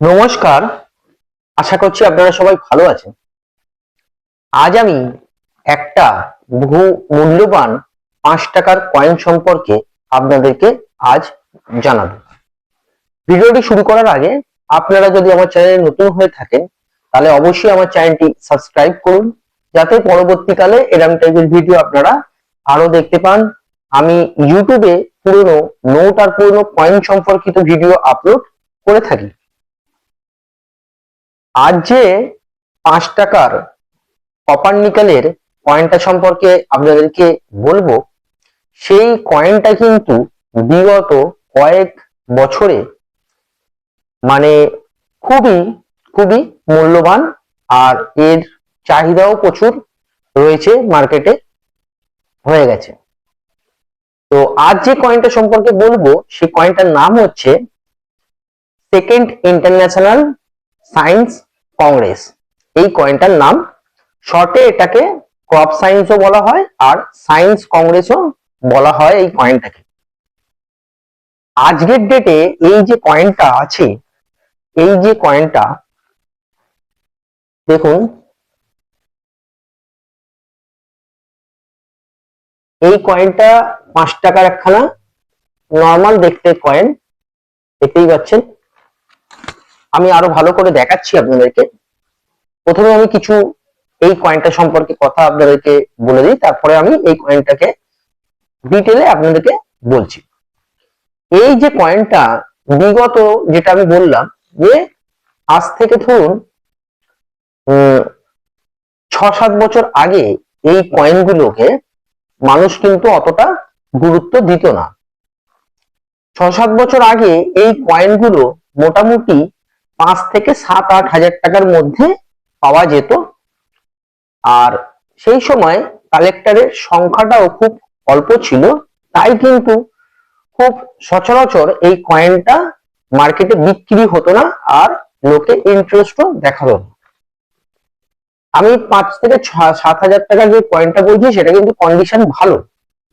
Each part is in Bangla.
নমস্কার। আশা করছি আপনারা সবাই ভালো আছেন। আজ আমি একটা বহু মূল্যবান পাঁচ টাকার কয়েন সম্পর্কে আপনাদেরকে আজ জানাব। ভিডিওটি শুরু করার আগে আপনারা যদি আমার চ্যানেলে নতুন হয়ে থাকেন, তাহলে অবশ্যই আমার চ্যানেলটি সাবস্ক্রাইব করুন। যাতে পরবর্তীকালে এরকম টাইপের ভিডিও আপনারা আরও দেখতে পান। আমি ইউটিউবে পুরনো নোট আর পুরনো কয়েন সম্পর্কিত ভিডিও আপলোড করে থাকি। আজ যে পাঁচ টাকার কপার নিকেলের কয়েনটা সম্পর্কে আপনাদেরকে বলব, সেই কয়েনটা কিন্তু বিগত কয়েক বছরে মানে খুবই খুবই মূল্যবান আর এর চাহিদাও প্রচুর রয়েছে মার্কেটে হয়ে গেছে। তো আজ যে কয়েনটা সম্পর্কে বলব, সেই কয়েনটার নাম হচ্ছে সেকেন্ড ইন্টারন্যাশনাল সায়েন্স কংগ্রেস। এই কয়েনটার নাম শর্টে এটাকে ক্রপ সায়েন্সও বলা হয় আর সায়েন্স কংগ্রেসও বলা হয় এই কয়েনটাকে আজকের ডেটে এই যে কয়েনটা আছে, এই যে কয়েনটা দেখুন, এই কয়েনটা পাঁচ টাকার একখানা নর্মাল দেখতে কয়েন দেখতেই পাচ্ছেন। আমি আরও ভালো করে দেখাচ্ছি আপনাদেরকে। প্রথমে আমি কিছু এই কয়েনটা সম্পর্কে কথা আপনাদেরকে বলে দিই, তারপরে আমি এই কয়েনটাকে ডিটেলে আপনাদেরকে বলছি। এই যে কয়েনটা বিগত যেটা আমি বললাম, যে আজ থেকে ধরুন ছ সাত বছর আগে এই কয়েনগুলোকে মানুষ কিন্তু অতটা গুরুত্ব দিত না। ছ সাত বছর আগে এই কয়েনগুলো মোটামুটি পাঁচ থেকে সাত, আট হাজার টাকার মধ্যে পাওয়া যেত। আর সেই সময় কালেক্টরের সংখ্যাটাও খুব অল্প ছিল। তাই কিন্তু খুব সচরাচর এই কয়েনটা মার্কেটে বিক্রি হতো না আর লোকে ইন্টারেস্টও দেখাতো না। আমি পাঁচ থেকে সাত হাজার টাকার যে কয়েনটা বলছি, সেটা কিন্তু কন্ডিশন ভালো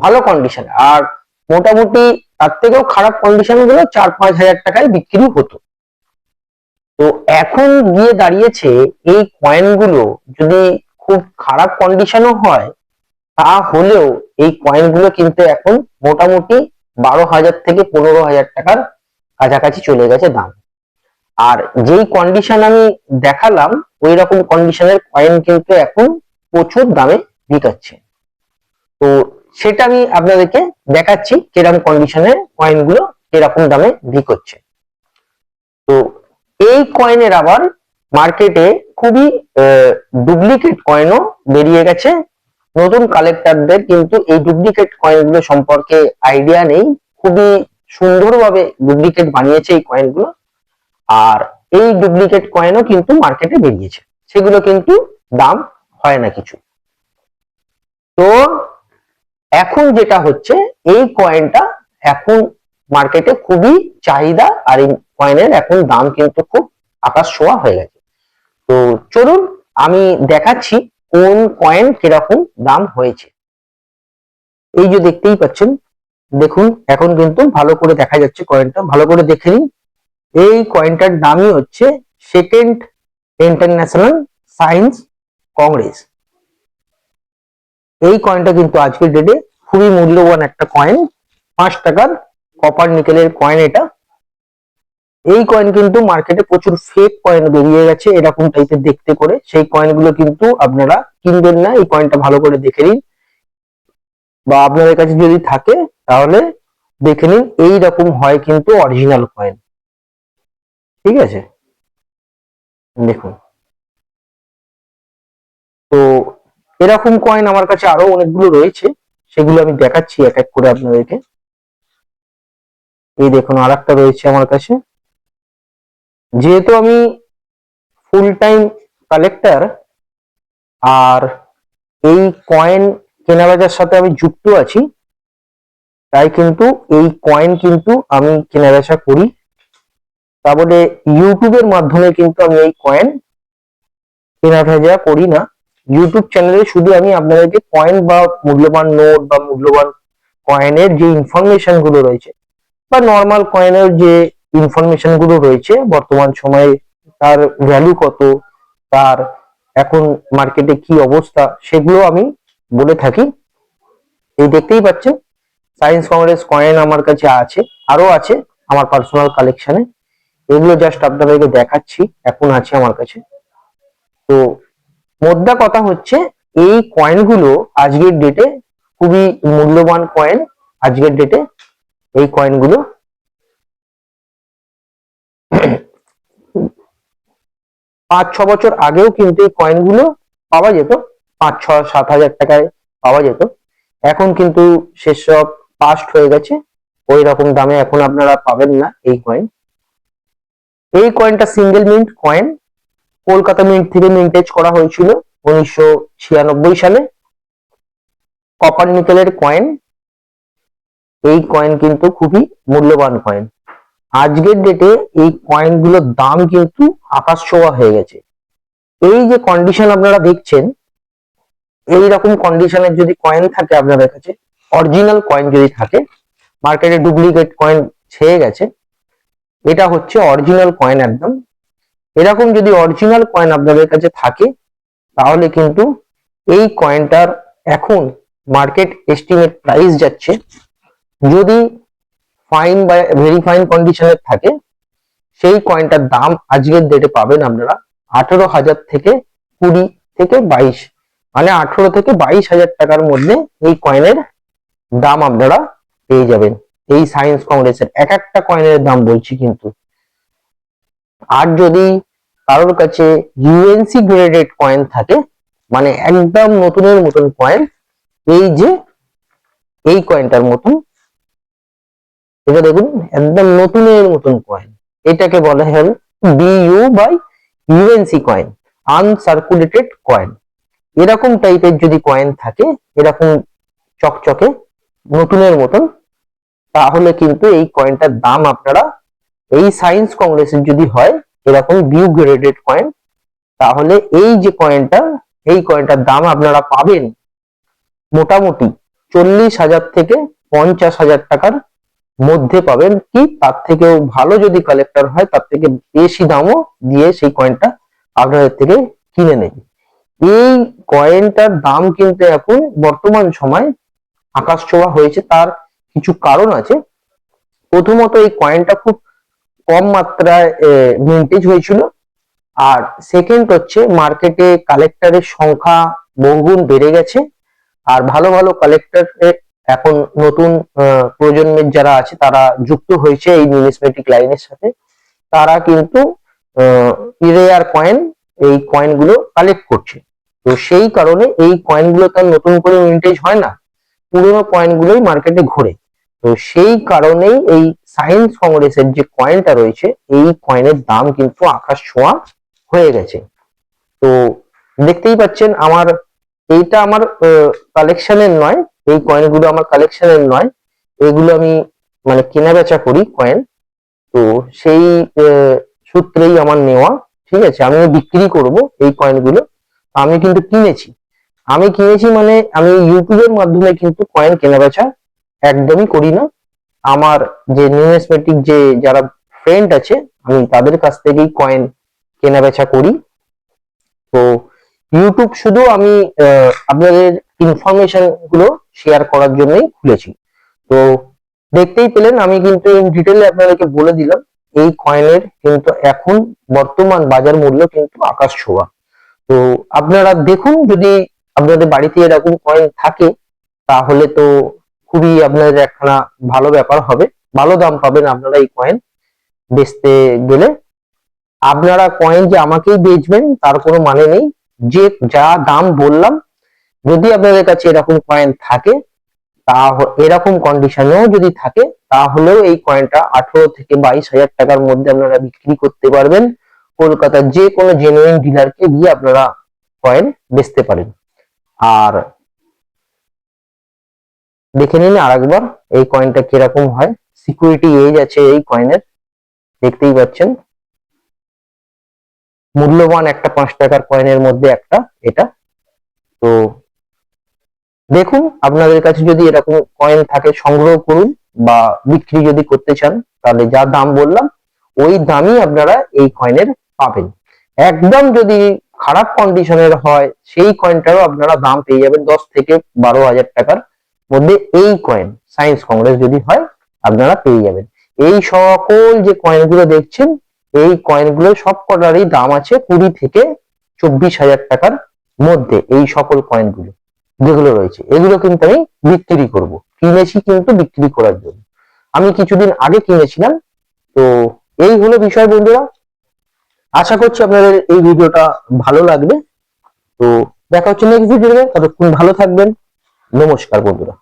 ভালো কন্ডিশন আর মোটামুটি তার থেকেও খারাপ কন্ডিশনগুলো চার, পাঁচ হাজার টাকায় বিক্রি হতো। তো এখন গিয়ে দাঁড়িয়েছে এই কয়েনগুলো যদি খুব খারাপ কন্ডিশনও হয় তা হলেও এই কয়েনগুলো কিন্তু এখন মোটামুটি বারো হাজার থেকে পনেরো হাজার টাকার কাছাকাছি চলে গেছে দাম। আর যেই কন্ডিশন আমি দেখালাম ওই রকম কন্ডিশনের কয়েন কিন্তু এখন প্রচুর দামে বিকাচ্ছে। তো সেটা আমি আপনাদেরকে দেখাচ্ছি কীরকম কন্ডিশনের কয়েনগুলো কীরকম দামে বিকোচ্ছে। তো এই কয়েনের আবার মার্কেটে খুবই ডুপ্লিকেট কয়েনও বেরিয়ে গেছে। নতুন কালেক্টরদের কিন্তু এই ডুপ্লিকেট কয়েনগুলো সম্পর্কে আইডিয়া নেই। খুবই সুন্দরভাবে ডুপ্লিকেট বানিয়েছে এই কয়েনগুলো আর এই ডুপ্লিকেট কয়েনও কিন্তু মার্কেটে বেরিয়েছে। সেগুলো কিন্তু দাম হয় না কিছু। তো এখন যেটা হচ্ছে, এই কয়েনটা এখন মার্কেটে খুবই চাহিদা, আর এই কয়েনের এখন দাম কিন্তু খুব আকাশ শোয়া হয়ে গেছে। তো চলুন আমি দেখাচ্ছি কোন কয়েন কীরকম দাম হয়েছে। এই যে দেখতেই পাচ্ছেন, দেখুন, এখন কিন্তু ভালো করে দেখা যাচ্ছে কয়েনটা ভালো করে দেখে নিন। এই কয়েনটার দামই হচ্ছে সেকেন্ড ইন্টারন্যাশনাল সায়েন্স কংগ্রেস এই কয়েনটা কিন্তু আজকের ডেটে খুবই মূল্যবান একটা কয়েন পাঁচ টাকার কপার নিকেলের কয়েন এটা। এই কয়েন কিন্তু মার্কেটে প্রচুর ফেক কয়েন বেরিয়ে গেছে, এরকম টাইপের দেখতে করে। সেই কয়েনগুলো কিন্তু আপনারা কিনবেন না, এই কয়েনটা ভালো করে দেখে নিন। বা আপনাদের কাছে যদি থাকে, তাহলে দেখে নিন এই রকম হয় কিন্তু অরিজিনাল কয়েন ঠিক আছে? দেখুন। তো এরকম কয়েন আমার কাছে আরও অনেকগুলো রয়েছে, সেগুলো আমি দেখাচ্ছি এক এক করে আপনাদেরকে। এই দেখুন আর রয়েছে আমার কাছে। যেহেতু আমি ফুল টাইম কালেক্টর আর এই কয়েন কেনাবেচার সাথে আমি যুক্ত আছি, তাই কিন্তু এই কয়েন কিন্তু আমি কেনাবেচা করি। তারপরে ইউটিউবের মাধ্যমে কিন্তু আমি এই কয়েন কেনাবেচা করি না। ইউটিউব চ্যানেলে শুধু আমি আপনাদেরকে কয়েন বা মূল্যবান নোট বা মূল্যবান কয়েনের যে ইনফরমেশনগুলো রয়েছে, বা নর্মাল কয়েনের যে ইনফরমেশনগুলো রয়েছে, বর্তমান সময়ে তার ভ্যালু কত, তার এখন মার্কেটে কি অবস্থা, সেগুলো আমি বলে থাকি। এই দেখতেই পাচ্ছেন সায়েন্স কংগ্রেস কয়েন আমার কাছে আছে আরও আছে আমার পার্সোনাল কালেকশনে এগুলো জাস্ট আপনাদেরকে দেখাচ্ছি, এখন আছে আমার কাছে। তো মোদ্দা কথা হচ্ছে, এই কয়েনগুলো আজকের ডেটে খুবই মূল্যবান কয়েন আজকের ডেটে এই কয়েনগুলো পাঁচ, ছ বছর আগেও কিন্তু এই কয়েনগুলো পাওয়া যেত। পাঁচ, ছ, সাত হাজার টাকায় পাওয়া যেত। এখন কিন্তু সেসব পাস্ট হয়ে গেছে। ওই রকম দামে এখন আপনারা পাবেন না এই কয়েন এই কয়েনটা single mint coin Kolkata mint থেকে মিন্টেজ করা হয়েছিল উনিশশো ছিয়ানব্বই সালে। কপার নিকেলের কয়েন এই কয়েন কিন্তু খুবই মূল্যবান কয়েন আজকের ডেটে এই কয়েনগুলোর দাম কিন্তু আকাশ ছোঁয়া হয়ে গেছে। এই যে কন্ডিশন আপনারা দেখছেন, এই রকম কন্ডিশনের যদি কয়েন থাকে আপনাদের কাছে অরিজিনাল কয়েন যদি থাকে মার্কেটে ডুপ্লিকেট কয়েন ছেয়ে গেছে, এটা হচ্ছে অরিজিনাল কয়েন একদম। এরকম যদি অরিজিনাল কয়েন আপনাদের কাছে থাকে, তাহলে কিন্তু এই কয়েনটার এখন মার্কেট এস্টিমেট প্রাইস যাচ্ছে। যদি ফাইন বা ভেরি ফাইন কন্ডিশনের থাকে, সেই কয়েনটার দাম আজকের ডেটে পাবেন আপনারা আঠেরো হাজার থেকে কুড়ি থেকে বাইশ। মানে আঠেরো থেকে বাইশ হাজার টাকার মধ্যে এই কয়েনের দাম আপনারা পেয়ে যাবেন। এই সায়েন্স কংগ্রেসের এক একটা কয়েনের দাম বলছি কিন্তু। আর যদি কারোর কাছে ইউএনসি গ্রেডেড কয়েন থাকে মানে একদম নতুনের মতন কয়েন এই যে, এই কয়েনটার মতন এটা দেখুন, একদম নতুনের মতন কয়েন এটাকে বলা হয় BU by UNC coin uncirculated coin এরকম টাইপের যদি কয়েন থাকে, এরকম চকচকে নতুনের মতন, তাহলে কিন্তু এই কয়েনটার দাম আপনারা এই সায়েন্স কংগ্রেসের যদি হয়, এরকম বিউ গ্রেডেড কয়েন তাহলে এই যে কয়েনটা এই কয়েনটার দাম আপনারা পাবেন মোটামুটি চল্লিশ হাজার থেকে পঞ্চাশ হাজার টাকার মধ্যে পাবেন কি? তার থেকেও ভালো যদি কালেক্টর হয়, তার থেকে বেশি দামও দিয়ে সেই কয়েনটা আপনাদের থেকে কিনে নেবে। এই কয়েনটার দাম কিন্তু এখন বর্তমান সময় আকাশ ছোঁয়া হয়েছে, তার কিছু কারণ আছে। প্রথমত এই কয়েনটা খুব কম মাত্রায় মিন্টেজ হয়েছিল। আর সেকেন্ড হচ্ছে মার্কেটে কালেক্টরের সংখ্যা বহুগুণ বেড়ে গেছে। আর ভালো ভালো কালেক্টর এখন নতুন প্রজন্মের যারা আছে, তারা যুক্ত হয়েছে এই নিউমিসমেটিক লাইনের সাথে। তারা কিন্তু রেয়ার কয়েন এই কয়েনগুলো কালেক্ট করছে। তো সেই কারণে এই কয়েনগুলো তার নতুন করে মিন্টেজ হয় না। পুরোনো কয়েনগুলোই মার্কেটে ঘোরে। তো সেই কারণেই এই সায়েন্স কংগ্রেসের যে কয়েনটা রয়েছে, এই কয়েনের দাম কিন্তু আকাশ ছোঁয়া হয়ে গেছে। তো দেখতেই পাচ্ছেন, আমার, এইটা আমার কালেকশনের নয় এই কয়েনগুলো আমার কালেকশনের নয়, এগুলো আমি মানে কেনা বেচা করি কয়েন তো সেই সূত্রেই আমার নেওয়া, ঠিক আছে? আমি বিক্রি করব এই কয়েনগুলো আমি কিন্তু কিনেছি। আমি কিনেছি মানে আমি ইউটিউবের মাধ্যমে কিন্তু কয়েন কেনা বেচা একদমই করি না। আমার যে নিউমেসমেটিক যে যারা ফ্রেন্ড আছে, আমি তাদের কাছ থেকেই কয়েন কেনা বেচা করি। তো ইউটিউব শুধু আমি আপনাদের ইনফরমেশনগুলো শেয়ার করার জন্যই খুলেছি। তো দেখতেই পেলেন, আমি কিন্তু ইন ডিটেলে আপনাদেরকে বলে দিলাম, এই কয়েনের কিন্তু এখন বর্তমান বাজার মূল্য কিন্তু আকাশ ছোঁয়া। তো আপনারা দেখুন, যদি আপনাদের বাড়িতে এরকম কয়েন থাকে, তাহলে তো খুবই আপনাদের একখানা ভালো ব্যাপার হবে। ভালো দাম পাবেন আপনারা এই কয়েন বেচতে গেলে। আপনারা কয়েন যে আমাকেই বেচবেন, তার কোনো মানে নেই। যে যা দাম বললাম যদি আপনাদের কাছে এরকম কয়েন থাকে তা এরকম কন্ডিশনেও যদি থাকে, তাহলেও এই কয়েনটা আঠারো থেকে বাইশ হাজার টাকার মধ্যে আপনারা বিক্রি করতে পারবেন। কলকাতার যে কোনো জেনুইন ডিলারকে গিয়ে আপনারা কয়েন বেচতে পারেন। আর দেখে নিন আরেকবার, এই কয়েনটা কীরকম হয়। সিকিউরিটি এজ আছে এই কয়েনের দেখতেই পাচ্ছেন। মূল্যবান একটা পাঁচ টাকার কয়েনের মধ্যে একটা, এটা। তো দেখুন, আপনাদের কাছে যদি এরকম কয়েন থাকে, সংগ্রহ করুন বা বিক্রি যদি করতে চান, তাহলে যা দাম বললাম, ওই দামই আপনারা এই কয়েনের পাবেন। একদম যদি খারাপ কন্ডিশনের হয়, সেই কয়েনটারও আপনারা দাম পেয়ে যাবেন দশ থেকে বারো হাজার টাকার মধ্যে এই কয়েন সায়েন্স কংগ্রেস যদি হয়, আপনারা পেয়ে যাবেন। এই সকল যে কয়েনগুলো দেখছেন, এই কয়েনগুলো সব কটারই দাম আছে কুড়ি থেকে চব্বিশ হাজার টাকার মধ্যে, এই সকল কয়েনগুলো যেগুলো রয়েছে, এগুলো কিন্তু আমি বিক্রি করব। কিনেছি কিন্তু বিক্রি করার জন্য। আমি কিছুদিন আগে কিনেছিলাম, তো এই হলো বিষয় বন্ধুরা। আশা করছি আপনাদের এই ভিডিওটা ভালো লাগবে। তো দেখা হচ্ছে নেক্সট ভিডিওতে ততক্ষণ ভালো থাকবেন। নমস্কার বন্ধুরা।